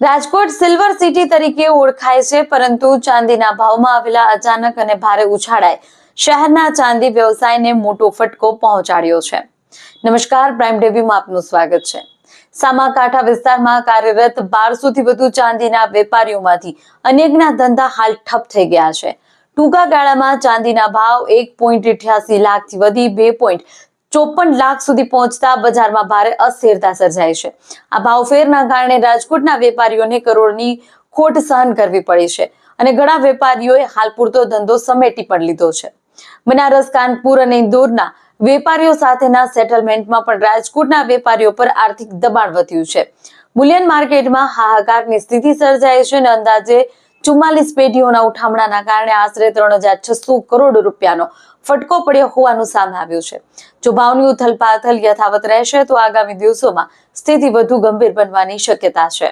Rajkot silver city તરીકે ઓળખાય છે, પરંતુ ચાંદીના ભાવમાં આવેલા અચાનક અને ભારે ઉછાળાએ શહેરના ચાંદી વ્યવસાયને મોટો ફટકો પહોંચાડ્યો છે. નમસ્કાર, પ્રાઇમ ટીવીમાં આપનું સ્વાગત છે. સામાકાંઠા વિસ્તારમાં કાર્યરત બારસો થી વધુ ચાંદીના વેપારીઓમાંથી અનેકના ધંધા હાલ ઠપ થઈ ગયા છે. ટૂંકા ગાળામાં ચાંદીના ભાવ એક પોઈન્ટ અઠ્યાસી લાખથી વધી બે પોઈન્ટ ચોપન લાખ સુધી પહોંચતા બજારમાં ભારે અસ્થિરતા સર્જાઈ છે. આ ભાવફેરના કારણે રાજકોટના વેપારીઓને કરોડની ખોટ સહન કરવી પડી છે અને ઘણા વેપારીઓએ હાલ પૂરતો ધંધો સમેટી પણ લીધો છે. બનારસ, કાનપુર અને ઇન્દોરના વેપારીઓ સાથેના સેટલમેન્ટમાં પણ રાજકોટના વેપારીઓ પર આર્થિક દબાણ વધ્યું છે. બુલિયન માર્કેટમાં હાહાકારની સ્થિતિ સર્જાઈ છે અને અંદાજે ચુમ્માલીસ પેઢીઓના ઉઠામણાના કારણે આશરે ત્રણ હજાર છસો કરોડ રૂપિયાનો ફટકો પડ્યો હોવાનું સામે આવ્યું છે. જો ભાવની ઉથલપાથલ યથાવત રહેશે, તો આગામી દિવસોમાં સ્થિતિ વધુ ગંભીર બનવાની શક્યતા છે.